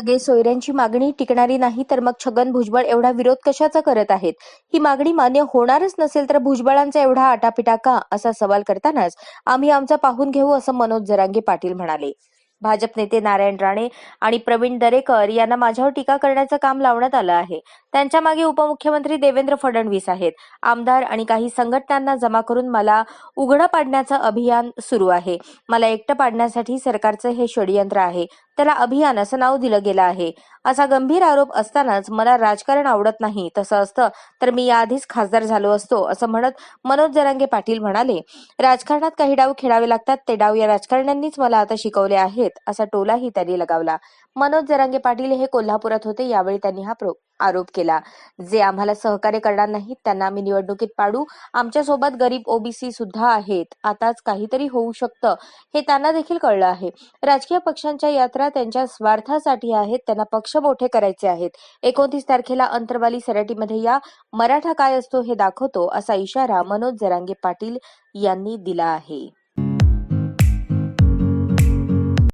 सगळे सोयऱ्यांची मागणी टिकणारी नाही तर मग छगन भुजबळ एवढा विरोध कशाचा करत आहेत? ही मागणी मान्य होणारच नसेल तर भुजबळांचा एवढा आटापिटा का? असा सवाल करतानाच आम्ही आमचा पाहून घेऊ असं मनोज जरांगे पाटील म्हणाले. भाजप नेते नारायण राणे आणि प्रवीण दरेकर यांना माझ्यावर टीका करण्याचं काम लावण्यात आलं आहे. त्यांच्या मागे उपमुख्यमंत्री देवेंद्र फडणवीस आहेत. आमदार आणि काही संघटनांना जमा करून मला उघडं पाडण्याचं अभियान सुरू आहे. मला एकटं पाडण्यासाठी सरकारचं हे षडयंत्र आहे. त्याला अभियान असं नाव दिलं गेलं आहे. असा गंभीर आरोप असतानाच मला राजकारण आवडत नाही. तसं असतं तर मी याआधीच खासदार झालो असतो असं म्हणत मनोज जरांगे पाटील म्हणाले. राजकारणात काही डाव खेळावे लागतात ते डाव या राजकारण्यांनीच मला आता शिकवले आहेत. असा टोलाही त्यांनी लगावला. मनोज जरांगे पाटील हे कोल्हापुरात होते यावेळी त्यांनी हा आरोप केला. जे आम्हाला सहकार्य करणार नाहीत त्यांना आम्ही निवडणुकीत पाडू. आमच्यासोबत गरीब ओबीसी सुद्धा आहेत. आताच काहीतरी होऊ शकतं. हे त्यांना देखील कळलं आहे. राजकीय पक्षांच्या यात्रा त्यांच्या स्वार्थासाठी आहेत. त्यांना पक्ष मोठे करायचे आहेत. एकोणतीस तारखेला अंतरवाली सराटीमध्ये या मराठा काय असतो हे दाखवतो असा इशारा मनोज जरांगे पाटील यांनी दिला आहे.